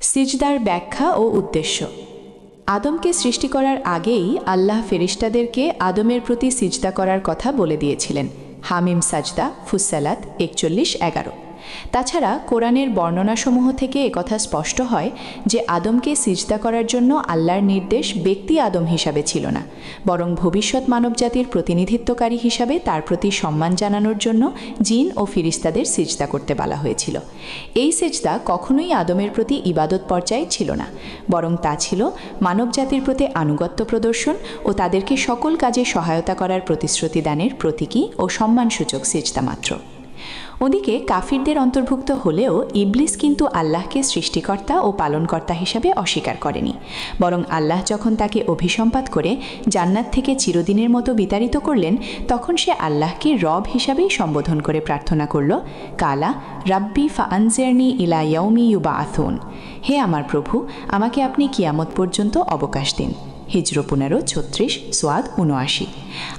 সিজদার ব্যাখ্যা ও উদ্দেশ্য। আদমকে সৃষ্টি করার আগেই আল্লাহ ফেরিস্তাদেরকে আদমের প্রতি সিজদা করার কথা বলে দিয়েছিলেন। হামিম সাজদা ফুসালাত একচল্লিশ, এগারো। তাছাড়া কোরআনের বর্ণনাসমূহ থেকে একথা স্পষ্ট হয় যে আদমকে সিজদা করার জন্য আল্লাহর নির্দেশ ব্যক্তি আদম হিসাবে ছিল না, বরং ভবিষ্যৎ মানবজাতির প্রতিনিধিত্বকারী হিসাবে তার প্রতি সম্মান জানানোর জন্য জিন ও ফিরিস্তাদের সিজদা করতে বলা হয়েছিল। এই সিজদা কখনোই আদমের প্রতি ইবাদত পর্যায়ে ছিল না, বরং তা ছিল মানবজাতির প্রতি আনুগত্য প্রদর্শন ও তাদেরকে সকল কাজে সহায়তা করার প্রতিশ্রুতি দানের প্রতীকী ও সম্মানসূচক সিজদা মাত্র। ওদিকে কাফিরদের অন্তর্ভুক্ত হলেও ইবলিস কিন্তু আল্লাহকে সৃষ্টিকর্তা ও পালনকর্তা হিসাবে অস্বীকার করেনি। বরং আল্লাহ যখন তাকে অভিসম্পাত করে জান্নাত থেকে চিরদিনের মতো বিতাড়িত করলেন, তখন সে আল্লাহকে রব হিসাবেই সম্বোধন করে প্রার্থনা করল, কালা, রাব্বি ফাআনজেরনি ইলা ইয়ৌমি ইউবা আথুন হে আমার প্রভু, আমাকে আপনি কিয়ামত পর্যন্ত অবকাশ দিন। হিজর পনেরো, ছত্রিশ, সোয়াদ উনআশি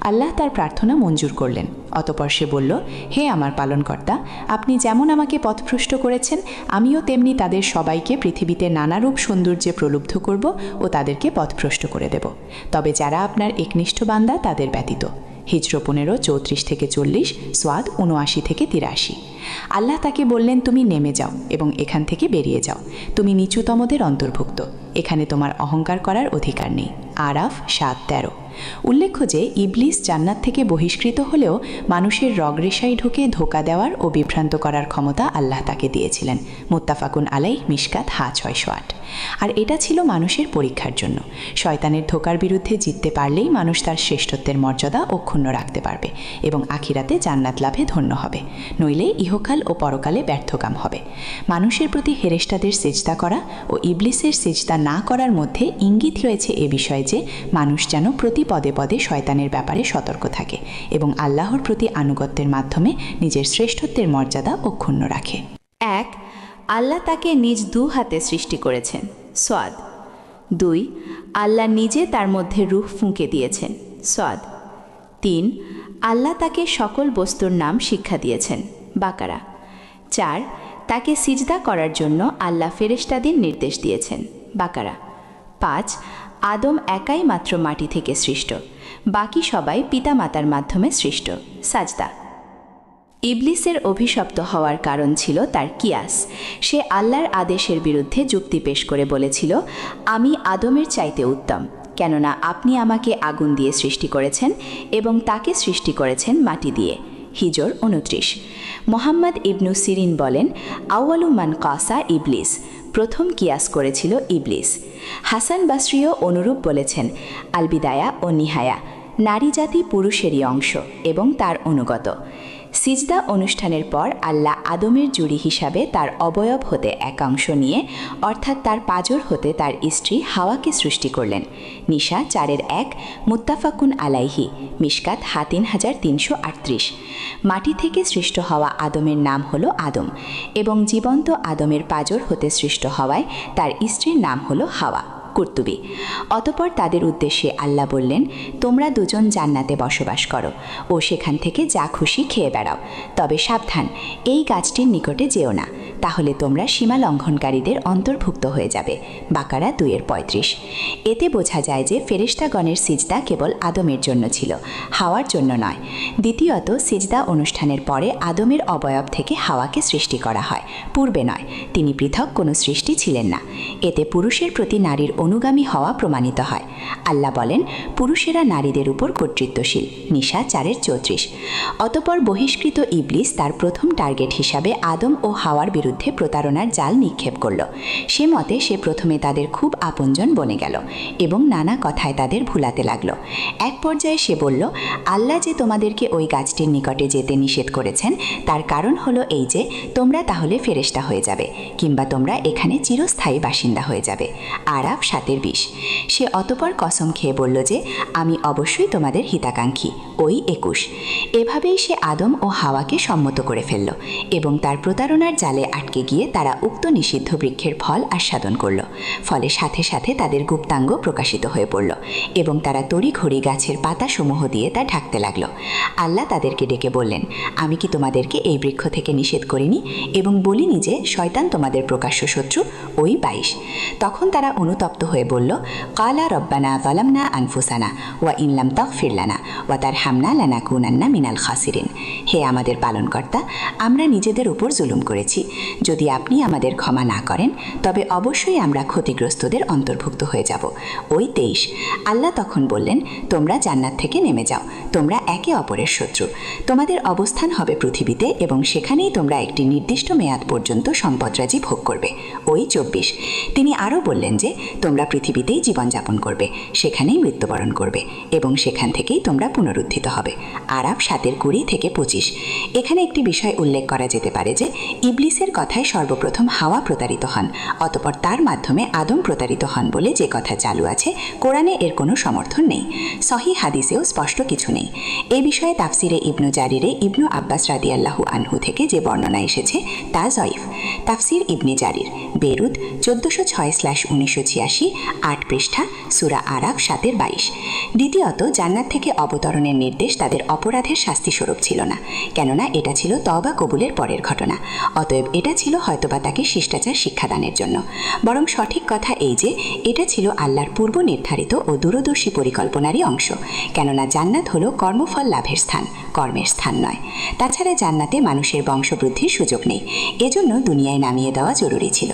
আল্লাহ তার প্রার্থনা মঞ্জুর করলেন। অতপর সে বলল, হে আমার পালনকর্তা, আপনি যেমন আমাকে পথভ্রষ্ট করেছেন, আমিও তেমনি তাদের সবাইকে পৃথিবীতে নানারূপ সৌন্দর্যে প্রলুব্ধ করব ও তাদেরকে পথভ্রষ্ট করে দেব। তবে যারা আপনার একনিষ্ঠ বান্দা, তাদের ব্যতীত। হিজর পনেরো, চৌত্রিশ থেকে চল্লিশ, সোয়াদ উনআশি থেকে তিরাশি। আল্লাহ তাকে বললেন, তুমি নেমে যাও এবং এখান থেকে বেরিয়ে যাও। তুমি নিচুতমদের অন্তর্ভুক্ত। এখানে তোমার অহংকার করার অধিকার নেই। আরাফ সাত তেরো। উল্লেখ্য যে ইবলিস জান্নাত থেকে বহিষ্কৃত হলেও মানুষের রগরেশাই ঢুকে ধোকা দেওয়ার ও বিভ্রান্ত করার ক্ষমতা আল্লাহ তাকে দিয়েছিলেন। মুত্তাফাকুন আলাই মিশকাত হা ছয়শো আট। আর এটা ছিল মানুষের পরীক্ষার জন্য। শয়তানের ধোকার বিরুদ্ধে জিততে পারলেই মানুষ তার শ্রেষ্ঠত্বের মর্যাদা অক্ষুণ্ণ রাখতে পারবে এবং আখিরাতে জান্নাত লাভে ধন্য হবে। নইলে ইহকাল ও পরকালে ব্যর্থকাম হবে। মানুষের প্রতি হেরেস্তাদের সেজদা করা ও ইবলিসের সেজদা না করার মধ্যে ইঙ্গিত রয়েছে এ বিষয়ে যে মানুষ যেন প্রতি পদে পদে শয়তানের ব্যাপারে সতর্ক থাকে এবং আল্লাহর প্রতি আনুগত্যের মাধ্যমে নিজের শ্রেষ্ঠত্বের মর্যাদা অক্ষুণ্ণ রাখে। এক, আল্লাহ তাকে নিজ দু হাতে সৃষ্টি করেছেন। সোয়াদ দুই, আল্লাহ নিজে তার মধ্যে রুহ ফুঁকে দিয়েছেন। সোয়াদ তিন, আল্লাহ তাকে সকল বস্তুর নাম শিক্ষা দিয়েছেন। বাকারা। চার, তাকে সিজদা করার জন্য আল্লাহ ফেরেশতাদের নির্দেশ দিয়েছেন। বাকারা। পাঁচ আদম একাই মাত্র মাটি থেকে সৃষ্ট। বাকি সবাই পিতামাতার মাধ্যমে সৃষ্ট। সাজদা। ইবলিসের অভিশপ্ত হওয়ার কারণ ছিল তার কিয়াস। সে আল্লাহর আদেশের বিরুদ্ধে যুক্তি পেশ করে বলেছিল, আমি আদমের চাইতে উত্তম, কেননা আপনি আমাকে আগুন দিয়ে সৃষ্টি করেছেন এবং তাকে সৃষ্টি করেছেন মাটি দিয়ে। হিজর উনত্রিশ। মোহাম্মদ ইবনু সিরিন বলেন, আউয়ালু মান কাসা ইবলিস, প্রথম কিয়াস করেছিল ইবলিস। হাসান বাসরিও অনুরূপ বলেছেন, আলবিদায়া ও নিহায়া নারী জাতি পুরুষেরই অংশ এবং তার অনুগত। সিজদা অনুষ্ঠানের পর আল্লাহ আদমের জুড়ি হিসাবে তার অবয়ব হতে একাংশ নিয়ে, অর্থাৎ তার পাজর হতে তার স্ত্রী হাওয়াকে সৃষ্টি করলেন। নিশা চারের এক, মুত্তাফাকুন আলাইহি, মিশকাত হাতিন হাজার তিনশো আটত্রিশ। মাটি থেকে সৃষ্ট হওয়া আদমের নাম হল আদম এবং জীবন্ত আদমের পাজর হতে সৃষ্ট হওয়ায় তার স্ত্রীর নাম হল হাওয়া। কর্তুবী। অতপর তাদের উদ্দেশ্যে আল্লাহ বললেন, তোমরা দুজন জান্নাতে বসবাস করো ও সেখান থেকে যা খুশি খেয়ে বেড়াও। তবে সাবধান, এই গাছটির নিকটে যেও না। তাহলে তোমরা সীমা লঙ্ঘনকারীদের অন্তর্ভুক্ত হয়ে যাবে। বাকারা দুইয়ের পঁয়ত্রিশ। এতে বোঝা যায় যে ফেরিস্তাগণের সিজদা কেবল আদমের জন্য ছিল, হাওয়ার জন্য নয়। দ্বিতীয়ত, সিজদা অনুষ্ঠানের পরে আদমের অবয়ব থেকে হাওয়াকে সৃষ্টি করা হয়। পূর্বে নয়, তিনি পৃথক কোনো সৃষ্টি ছিলেন না। এতে পুরুষের প্রতি নারীর অনুগামী হওয়া প্রমাণিত হয়। আল্লাহ বলেন, পুরুষেরা নারীদের উপর কর্তৃত্বশীল, নিশা চারের চৌত্রিশ। অতপর বহিষ্কৃত ইবলিস তার প্রথম টার্গেট হিসাবে আদম ও হাওয়ার বিরুদ্ধে প্রতারণার জাল নিক্ষেপ করল। সে মতে সে প্রথমে তাদের খুব আপনজন বনে গেল এবং নানা কথায় তাদের ভুলাতে লাগল। এক পর্যায়ে সে বলল, আল্লাহ যে তোমাদেরকে ওই গাছটির নিকটে যেতে নিষেধ করেছেন, তার কারণ হলো এই যে, তোমরা তাহলে ফেরেস্তা হয়ে যাবে, কিংবা তোমরা এখানে চিরস্থায়ী বাসিন্দা হয়ে যাবে। আরাফ সাতের বিষ। সে অতপর কসম খেয়ে বলল যে, আমি অবশ্যই তোমাদের হিতাকাঙ্ক্ষী, ওই একুশ। এভাবেই সে আদম ও হাওয়াকে সম্মত করে ফেলল এবং তার প্রতারণার জালে আটকে গিয়ে তারা উক্ত নিষিদ্ধ বৃক্ষের ফল আস্বাদন করল। ফলে সাথে সাথে তাদের গুপ্তাঙ্গ প্রকাশিত হয়ে পড়ল এবং তারা তড়িঘড়ি গাছের পাতাসমূহ দিয়ে তা ঢাকতে লাগল। আল্লাহ তাদেরকে ডেকে বললেন, আমি কি তোমাদেরকে এই বৃক্ষ থেকে নিষেধ করিনি এবং বলিনি যে, শয়তান তোমাদের প্রকাশ্য শত্রু, ওই বাইশ? তখন তারা অনুতপ্ত হয়ে বলল, কালা রব্বানা জালামনা আনফুসানা ওয়া ইনলাম তক ফিরলানা ওয়া তার হামনা লানা কুনান্না মিনাল খাসিরিন। হে আমাদের পালনকর্তা, আমরা নিজেদের উপর জুলুম করেছি। যদি আপনি আমাদের ক্ষমা না করেন, তবে অবশ্যই আমরা ক্ষতিগ্রস্তদের অন্তর্ভুক্ত হয়ে যাব। ওই তেইশ, আল্লাহ তখন বললেন, তোমরা জান্নাত থেকে নেমে যাও। তোমরা একে অপরের শত্রু। তোমাদের অবস্থান হবে পৃথিবীতে এবং সেখানেই তোমরা একটি নির্দিষ্ট মেয়াদ পর্যন্ত সম্পদরাজি ভোগ করবে। ওই চব্বিশ, তিনি আরও বললেন যে তোমরা পৃথিবীতেই জীবনযাপন করবে, সেখানেই মৃত্যুবরণ করবে এবং সেখান থেকেই তোমরা পুনরুত্থিত হবে। আরাব সাতের কুড়ি থেকে পঁচিশ। এখানে একটি বিষয় উল্লেখ করা যেতে পারে যে, ইবলিসের কথায় সর্বপ্রথম হাওয়া প্রতারিত হন, অতপর তার মাধ্যমে আদম প্রতারিত হন বলে যে কথা চালু আছে, কোরআনে এর কোনো সমর্থন নেই। সহি হাদিসেও স্পষ্ট কিছু নেই। এ বিষয়ে তাফসিরে ইবনু জারিরে ইবনু আব্বাস রাদিয়াল্লাহু আনহু থেকে যে বর্ণনা এসেছে, তা জয়ীফ। তাফসির ইবনে জারির বেরুদ চোদ্দোশো ছয় স্ল্যাশ উনিশশো ছিয়াশি। আট পৃষ্ঠা, সুরা আরাফ সাতের বাইশ। দ্বিতীয়ত, জান্নাত থেকে অবতরণের নির্দেশ তাদের অপরাধের শাস্তি স্বরূপ ছিল না, কেননা এটা ছিল তবা কবুলের পরের ঘটনা। অতএব এটা ছিল হয়তোবা তাকে শিষ্টাচার শিক্ষাদানের জন্য। বরং সঠিক কথা এই যে, এটা ছিল আল্লাহর পূর্ব নির্ধারিত ও দূরদর্শী পরিকল্পনারই অংশ, কেননা জান্নাত হল কর্মফল লাভের স্থান, কর্মের স্থান নয়। তাছাড়া জান্নাতে মানুষের বংশবৃদ্ধির সুযোগ নেই, এজন্য দুনিয়ায় নামিয়ে দেওয়া জরুরি ছিল।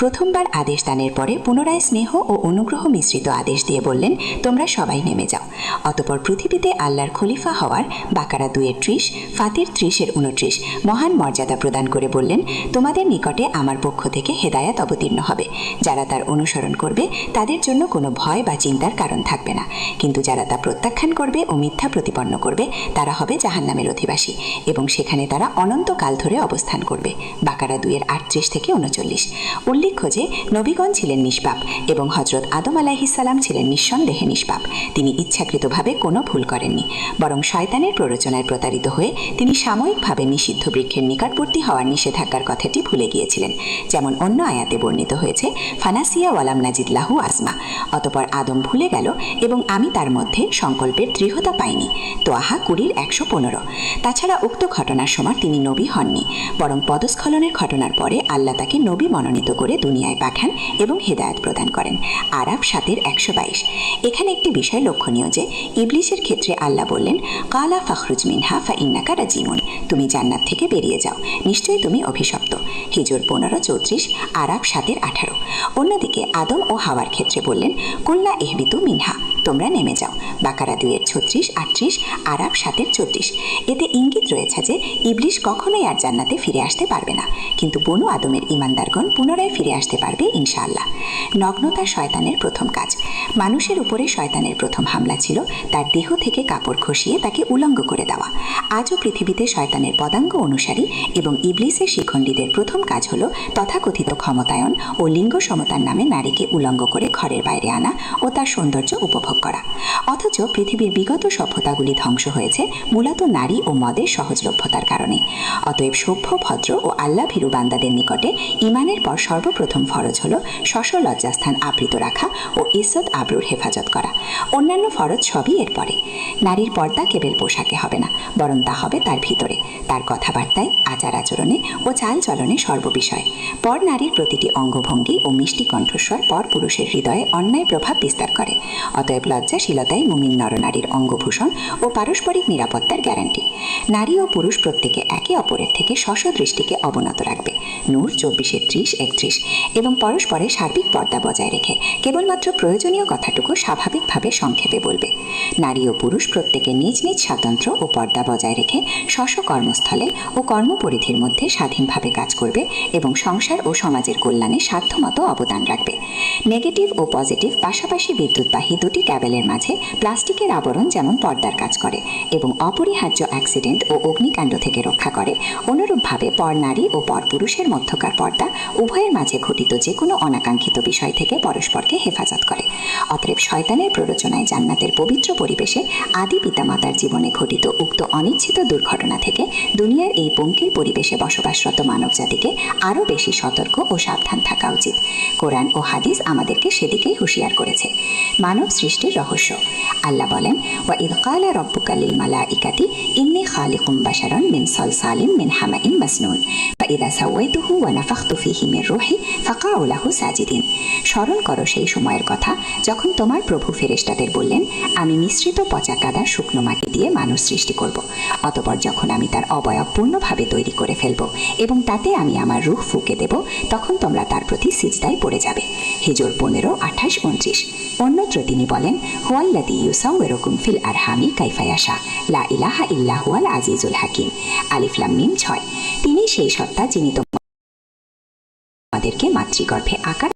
প্রথমবার আদেশ দানের পরে পুনরায় স্নেহ ও অনুগ্রহ মিশ্রিত আদেশ দিয়ে বললেন, তোমরা সবাই নেমে যাও। অতপর পৃথিবীতে আল্লাহর খলিফা হওয়ার বাকারা দুয়ের ত্রিশ, ফাতির ত্রিশের উনত্রিশ মহান মর্যাদা প্রদান করে বললেন, তোমাদের নিকটে আমার পক্ষ থেকে হেদায়াত অবতীর্ণ হবে। যারা তার অনুসরণ করবে, তাদের জন্য কোনো ভয় বা চিন্তার কারণ থাকবে না। কিন্তু যারা তা প্রত্যাখ্যান করবে ও মিথ্যা প্রতিপন্ন করবে, তারা হবে জাহান্নামের অধিবাসী এবং সেখানে তারা অনন্তকাল ধরে অবস্থান করবে। বাকারা দুইয়ের আটত্রিশ থেকে উনচল্লিশ উল্লেখ্য যে, নবীগণ ছিলেন নিষ্পাপ এবং হজরত আদম আলাহিসাল্লাম ছিলেন নিঃসন্দেহে নিষ্পাপ। তিনি ইচ্ছাকৃতভাবে কোনো ভুল করেননি, বরং শয়তানের প্ররোচনায় প্রতারিত হয়ে তিনি সাময়িকভাবে নিষিদ্ধ বৃক্ষের নিকটবর্তী হওয়ার নিষেধাজ্ঞার কথাটি ভুলে গিয়েছিলেন, যেমন অন্য আয়াতে বর্ণিত হয়েছে, ফানাসিয়া ওয়ালাম নাজিদলাহু আজমা অতপর আদম ভুলে গেল এবং আমি তার মধ্যে সংকল্পের দৃঢ়তা পাইনি তো আহা কুড়ির একশো পনেরো। তাছাড়া উক্ত ঘটনার সময় তিনি নবী হননি, বরং পদস্খলনের ঘটনার পরে আল্লাহ তাকে নবী মনোনীত করে দুনিয়ায় পাঠান এবং হেদায়ত প্রদান করেন। আরাব সাতের একশো বাইশ। এখানে একটি বিষয় লক্ষণীয় যে ইবলিশের ক্ষেত্রে আল্লাহ বললেন, কালা ফখরুজ মিনহা ফা ইন্নাকা রাজিমুন তুমি জান্নাত থেকে বেরিয়ে যাও। নিশ্চয়ই তুমি অভিশপ্ত। হিজোর পনেরো চৌত্রিশ, আরাব সাতের আঠারো। অন্যদিকে আদম ও হাওয়ার ক্ষেত্রে বললেন, কুল্লা এহবিতু মিনহা। তোমরা নেমে যাও। বাকারা দুইয়ের ছত্রিশ, আটত্রিশ, আরাব সাতের চৌত্রিশ। এতে ইঙ্গিত রয়েছে যে, ইবলিশ কখনোই আর জান্নাতে ফিরে আসতে পারবে না। কিন্তু বনু আদমের ইমানদারগণ পুনরায় ফিরে আসতে পারবে ইনশাআল্লাহ। নগ্নতা শয়তানের প্রথম কাজ। মানুষের উপরে শয়তানের প্রথম হামলা ছিল, তার দেহ থেকে কাপড় খসিয়ে তাকে উলঙ্গ করে দেওয়া। আজও পৃথিবীতে শয়তানের পদাঙ্গ অনুসারী এবং ইবলিসের শিখণ্ডীদের প্রথম কাজ হল তথাকথিত ক্ষমতায়ন ও লিঙ্গ সমতার নামে নারীকে উলঙ্গ করে ঘরের বাইরে আনা ও তার সৌন্দর্য উপভোগ করা। অথচ পৃথিবীর বিগত সভ্যতাগুলি ধ্বংস হয়েছে মূলত নারী ও মদের সহজলভ্যতার কারণে। অতএব সভ্য, ভদ্র ও আল্লাহ ভীরু বান্দাদের নিকটে ইমানের পর সর্বপ্রথম ফরজ হল শশ লজ্জাস্থান আবৃত রাখা ও ইজ্জত, আবরুর হেফাজত করা। অন্যান্য ফরজ সবই এরপরে নারীর পর্দা কেবল পোশাকে হবে না, বরং তা হবে তার ভিতরে। তার কথাবার্তায়, আচার আচরণে ও চাল চলনে সর্ববিষয়। পর নারীর প্রতিটি অঙ্গভঙ্গি ও মিষ্টি কণ্ঠস্বর পর পুরুষের হৃদয়ে অন্যায় প্রভাব বিস্তার করে। অতএব লজ্জাশীলতাই মুমিন নরনারীর অঙ্গভূষণ ও পারস্পরিক নিরাপত্তার গ্যারান্টি। নারী ও পুরুষ প্রত্যেকে একে অপরের থেকে শশ দৃষ্টিকে অবনত রাখবে। নূর চব্বিশে ত্রিশ একত্রিশ এবং পরস্পরের সার্বিক পর্দা বজায় রেখে কেবলমাত্র প্রয়োজনীয় কথাটুকু স্বাভাবিকভাবে সংক্ষেপে বলবে। নারী ও পুরুষ প্রত্যেকে নিজ নিজ স্বাতন্ত্র্য ও পর্দা বজায় রেখে স্ব কর্মস্থলে ও কর্মপরিধির মধ্যে স্বাধীনভাবে কাজ করবে এবং সংসার ও সমাজের কল্যাণে সাধ্যমতো অবদান রাখবে। নেগেটিভ ও পজিটিভ পাশাপাশি বিদ্যুৎবাহী দুটি ক্যাবেলের মাঝে প্লাস্টিকের আবরণ যেমন পর্দার কাজ করে এবং অপরিহার্য অ্যাক্সিডেন্ট ও অগ্নিকাণ্ড থেকে রক্ষা করে, অনুরূপভাবে পর নারী ও পর পুরুষের মধ্যকার পর্দা উভয়ের মাঝে ঘটিত যে কোনো অনাকাঙ্ক্ষিত বিষয় থেকে পরস্পরকে হেফাজত করে। অতএব শয়তানের প্ররোচনায় জান্নাতের পবিত্র পরিবেশে আদি পিতামাতার জীবনে ঘটিত উক্ত অনিচ্ছিত দুর্ঘটনা থেকে দুনিয়ার এই পঙ্কিল পরিবেশে বসবাসরত মানবজাতিকে আরও বেশি সতর্ক ও সাবধান থাকা উচিত। কোরআন ও হাদিস আমাদেরকে সেদিকেই হুঁশিয়ার করেছে। মানব সৃষ্টির রহস্য আল্লাহ বলেন ওয়া ইদকালা রব্বুকালিল মালাইকাতি ইন্নি খালিকুম বাশারান মিন সালসালিন মিন হামাইন মাসনুন ফা ইদা সাওয়াইতুহু ওয়া নাফাখতু ফীহি মির রূহি ফাকাউ লাহু সাজিদিন স্মরণ করো সেই সময়ের কথা, যখন তোমার প্রভু ফেরেশতাদের বললেন, আমি মিশ্রিত পচা কাদা শুকনো মাটি দিয়ে মানুষ সৃষ্টি করব। অতপর যখন আমি তার অবয়ব পূর্ণভাবে তৈরি করে ফেলব এবং তাতে আমি আমার রূহ ফুঁকে দেব, তখন তোমরা তার প্রতি সিজদায় পড়ে যাবে। হিজর পনেরো, আঠাশ, উনত্রিশ। অন্যত্র তিনি বলেন হুয়াল্লাদি ইউসাউ এরকম ফিল আর হামি কাইফায়াশা। লা ইলাহা ইল্লাহুয়াল আজিজুল হাকিম। আলিফলাম মিম ছয়। তিনি সেই সত্তা যিনি তোমাদেরকে মাতৃগর্ভে আকার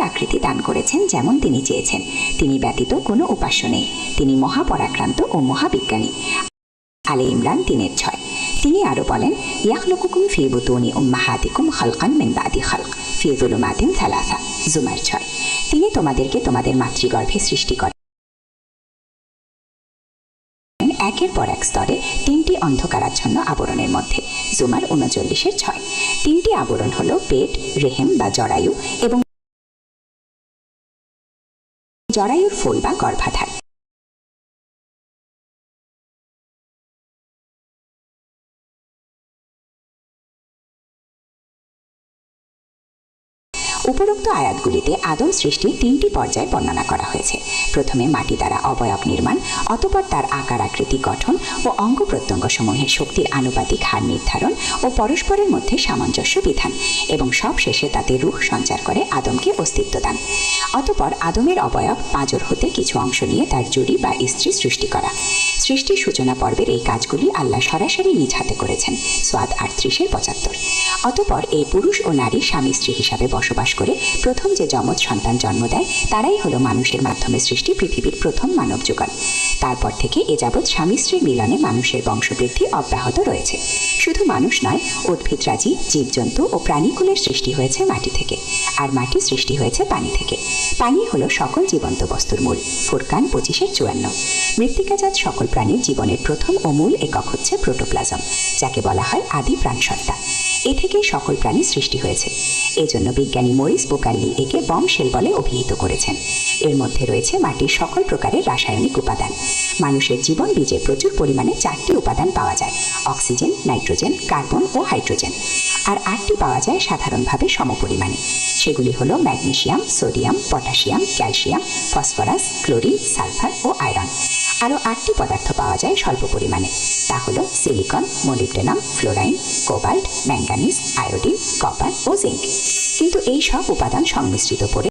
আকৃতি দান করেছেন যেমন তিনি চেয়েছেন। তিনি ব্যতীত কোনো উপাস্য নেই। তিনি মহাপরাক্রান্ত ও মহাবিজ্ঞানী। আলে ইমরান তিনের ছয়। তিনি আরও বলেন ইয়াখলুকুকুম ফি উম্মাহাতিকুম খালকান মিন বাদি খালক ফি যুলুমাতিন সালাসা জুমার ছয় তিনি তোমাদেরকে তোমাদের মাতৃগর্ভে সৃষ্টি করেন। একের পর এক স্তরে তিনটি অন্ধকারাচ্ছন্ন আবরণের মধ্যে। জুমার উনচল্লিশের ছয়। তিনটি আবরণ হলো পেট, রেহেম বা জরায়ু এবং জরায়ুর ফুল বা গর্ভাধার। উপরোক্ত আয়াতগুলিতে আদম সৃষ্টির তিনটি পর্যায় বর্ণনা করা হয়েছে। প্রথমে মাটি দ্বারা অবয়ব নির্মাণ, অতপর তার আকার আকৃতি গঠন ও অঙ্গ প্রত্যঙ্গ সমূহের শক্তির আনুপাতিক হার নির্ধারণ ও পরস্পরের মধ্যে সামঞ্জস্য বিধান এবং সব শেষে তাতে রূহ সঞ্চার করে আদমকে অস্তিত্ব দান। অতপর আদমের অবয়ব পাঁজর হতে কিছু অংশ নিয়ে তার জুড়ি বা স্ত্রী সৃষ্টি করা। সৃষ্টির সূচনা পর্বের এই কাজগুলি আল্লাহ সরাসরি নিজ হাতে করেছেন, সোয়াদ আটত্রিশের পঁচাত্তর। অতপর এই পুরুষ ও নারী স্বামী স্ত্রী হিসাবে বসবাস করে প্রথম যে যমজ সন্তান জন্ম দেয়, তারাই হলো মানুষের মাধ্যমে সৃষ্টি পৃথিবীর প্রথম মানব যুগল। তারপর থেকে এ যাবৎ স্বামী স্ত্রীর মিলনে মানুষের বংশবৃদ্ধি অব্যাহত রয়েছে। শুধু মানুষ নয় উদ্ভিদরাজি জীবজন্তু ও প্রাণীকুলের সৃষ্টি হয়েছে মাটি থেকে। আর মাটি সৃষ্টি হয়েছে পানি থেকে। পানি হলো সকল জীবন্ত বস্তুর মূল, ফুরকান পঁচিশের চুয়ান্ন। মৃত্তিকাজাত সকল প্রাণীর জীবনের প্রথম ও মূল একক হচ্ছে প্রোটোপ্লাজম, যাকে বলা হয় আদি প্রাণসত্তা। এ থেকেই সকল প্রাণী সৃষ্টি হয়েছে। এজন্য বিজ্ঞানী মরিস বোকাল্লি একে বম শেল বলে অভিহিত করেছেন। এর মধ্যে রয়েছে মাটির সকল প্রকারের রাসায়নিক উপাদান। মানুষের জীবন বীজে প্রচুর পরিমাণে চারটি উপাদান পাওয়া যায়, অক্সিজেন, নাইট্রোজেন, কার্বন ও হাইড্রোজেন। আর আটটি পাওয়া যায় সাধারণভাবে সমপরিমাণে। সেগুলি হলো magnesium sodium, potassium, calcium, phosphorus, chlorine, sulphur ও আয়রন। আরও আটটি পদার্থ পাওয়া যায় স্বল্প পরিমাণে। তা হল silicon, molybdenum, fluorine, cobalt manganese iodine, copper ও জিঙ্ক। কিন্তু এই সব উপাদান সংমিশ্রিত করে